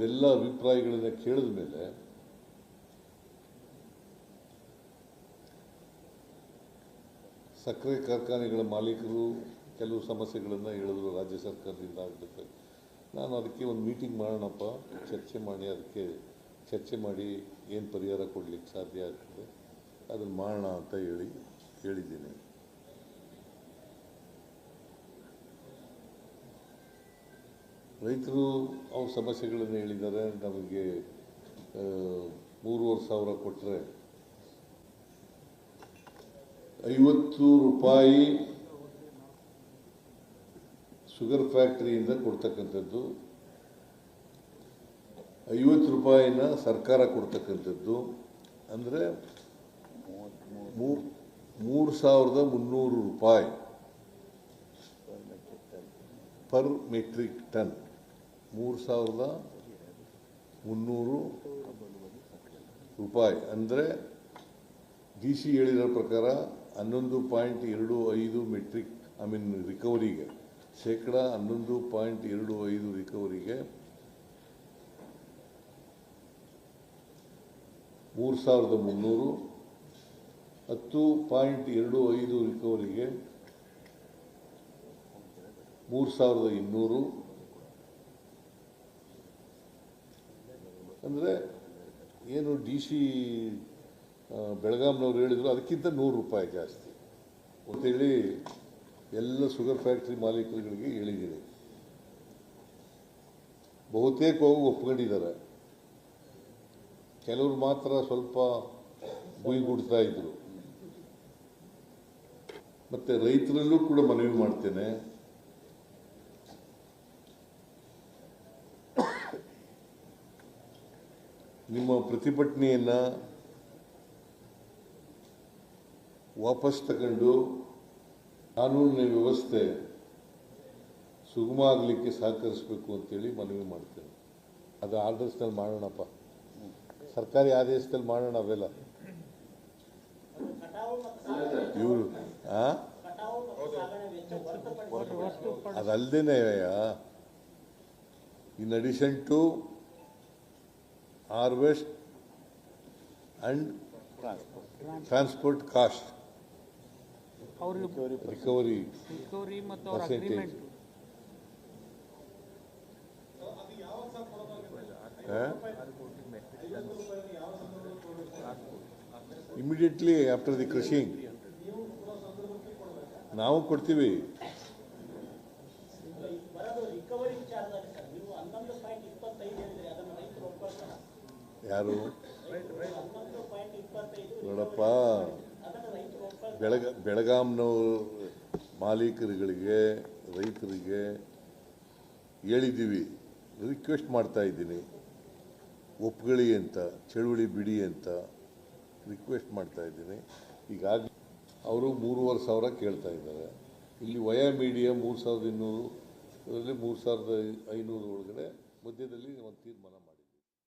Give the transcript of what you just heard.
ಅವ್ರದ್ದೆಲ್ಲ ಅಭಿಪ್ರಾಯಗಳನ್ನು ಕೇಳಿದ ಮೇಲೆ ಸಕ್ಕರೆ ಕಾರ್ಖಾನೆಗಳ ಮಾಲೀಕರು ಕೆಲವು ಸಮಸ್ಯೆಗಳನ್ನು ಹೇಳಿದ್ರು ರಾಜ್ಯ ಸರ್ಕಾರದಿಂದ ಆಗಬೇಕು ನಾನು ಅದಕ್ಕೆ ಒಂದು ಮೀಟಿಂಗ್ ಮಾಡೋಣಪ್ಪ, ಚರ್ಚೆ ಮಾಡಿ, ಅದಕ್ಕೆ ಚರ್ಚೆ ಮಾಡಿ ಏನು ಪರಿಹಾರ ಕೊಡಲಿಕ್ಕೆ ಸಾಧ್ಯ ಆಗ್ತದೆ, ಅದನ್ನು ಮಾಡೋಣ ಅಂತ ಹೇಳಿ ಹೇಳಿದ್ದೀನಿ ರೈತರು ಅವ್ರ ಸಮಸ್ಯೆಗಳನ್ನು ಹೇಳಿದ್ದಾರೆ ನಮಗೆ ಮೂರುವರೆ ಸಾವಿರ ಕೊಟ್ಟರೆ ಐವತ್ತು ರೂಪಾಯಿ ಶುಗರ್ ಫ್ಯಾಕ್ಟ್ರಿಯಿಂದ ಕೊಡ್ತಕ್ಕಂಥದ್ದು, ಐವತ್ತು ರೂಪಾಯಿನ ಸರ್ಕಾರ ಕೊಡ್ತಕ್ಕಂಥದ್ದು, ಅಂದರೆ ಮೂರು ಸಾವಿರದ ಮುನ್ನೂರು ರೂಪಾಯಿ ಪರ್ ಮೆಟ್ರಿಕ್ ಟನ್ ಮೂರು ಸಾವಿರದ ಮುನ್ನೂರು ರೂಪಾಯಿ. ಅಂದರೆ ಡಿ ಸಿ ಹೇಳಿರೋ ಪ್ರಕಾರ ಹನ್ನೊಂದು ಪಾಯಿಂಟ್ ಎರಡು ಐದು ಮೆಟ್ರಿಕ್ ಐ ಮೀನ್ ರಿಕವರಿಗೆ ಶೇಕಡ ಹನ್ನೊಂದು ಪಾಯಿಂಟ್ ಎರಡು ಐದು ರಿಕವರಿಗೆ ಮೂರು ಸಾವಿರದ ಮುನ್ನೂರು, ಹತ್ತು ಪಾಯಿಂಟ್ ಎರಡು ಐದು ರಿಕವರಿಗೆ ಮೂರು ಸಾವಿರದ ಇನ್ನೂರು ಅಂದರೆ ಏನು ಡಿ ಸಿ ಬೆಳಗಾಂನವ್ರು ಹೇಳಿದ್ರು ಅದಕ್ಕಿಂತ ನೂರು ರೂಪಾಯಿ ಜಾಸ್ತಿ. ಅಂತೇಳಿ ಎಲ್ಲ ಶುಗರ್ ಫ್ಯಾಕ್ಟ್ರಿ ಮಾಲೀಕರುಗಳಿಗೆ ಹೇಳಿದ್ದೀನಿ. ಬಹುತೇಕವಾಗಿ ಒಪ್ಕೊಂಡಿದ್ದಾರೆ. ಕೆಲವರು ಮಾತ್ರ ಸ್ವಲ್ಪ ಗುಯ್ಗುಡ್ತಾ ಇದ್ರು. ಮತ್ತೆ ರೈತರಲ್ಲೂ ಕೂಡ ಮನವಿ ಮಾಡ್ತೇನೆ. ನಿಮ್ಮ ಪ್ರತಿಭಟನೆಯನ್ನು ವಾಪಸ್ ತಗೊಂಡು ಕಾನೂನಿನ ವ್ಯವಸ್ಥೆ ಸುಗಮ ಆಗಲಿಕ್ಕೆ ಸಹಕರಿಸಬೇಕು ಅಂತೇಳಿ ಮನವಿ ಮಾಡ್ತೇನೆ. ಅದು ಆರ್ಡರ್ಸ್ನಲ್ಲಿ ಮಾಡೋಣಪ್ಪ. ಸರ್ಕಾರಿ ಆದೇಶದಲ್ಲಿ ಮಾಡೋಣ ಅವೆಲ್ಲ. ಇವರು, ಆ? ಅದಲ್ದೇನೆ in addition to harvest and transport cost ಅವ್ರಿಗೆ ರಿಕವರಿ ರಿಕವರಿ ಮತ್ತು ಅವ್ರ Percentage. Agreement immediately after the crushing ನಾವು ಕೊಡ್ತೀವಿ ಬರೋದು ರಿಕವರಿ ವಿಚಾರದಲ್ಲಿ ಸರ್ ನೀವು ಹನ್ನೊಂದು ಪಾಯಿಂಟ್ ಇಪ್ಪತ್ತೈದು ಹೇಳಿದ್ರೆ ಅದನ್ನು ರೈತರು ಒಪ್ಕೊಳ್ತಾರ ಯಾರು? ನೋಡಪ್ಪ, ಬೆಳಗ, ಬೆಳಗಾಂನವರು ಮಾಲೀಕರುಗಳಿಗೆ, ರೈತರಿಗೆ ಹೇಳಿದ್ದೀವಿ ರಿಕ್ವೆಸ್ಟ್ ಮಾಡ್ತಾ ಇದ್ದೀನಿ. ಒಪ್ಕೊಳ್ಳಿ ಅಂತ, ಚಳುವಳಿ ಬಿಡಿ ಅಂತ ರಿಕ್ವೆಸ್ಟ್ ಮಾಡ್ತಾ ಇದ್ದೀನಿ. ಈಗಾಗಲೇ ಅವರು ಮೂರುವರೆ ಸಾವಿರ ಕೇಳ್ತಾ ಇದ್ದಾರೆ. ಇಲ್ಲಿ ವಯ ಮೀಡಿಯಾ ಮೂರು ಸಾವಿರದ ಇನ್ನೂರು, ಅದರಲ್ಲಿ ಮೂರು ಸಾವಿರದ ಐನೂರು ಒಳಗಡೆ ಮಧ್ಯದಲ್ಲಿ ಒಂದು ತೀರ್ಮಾನ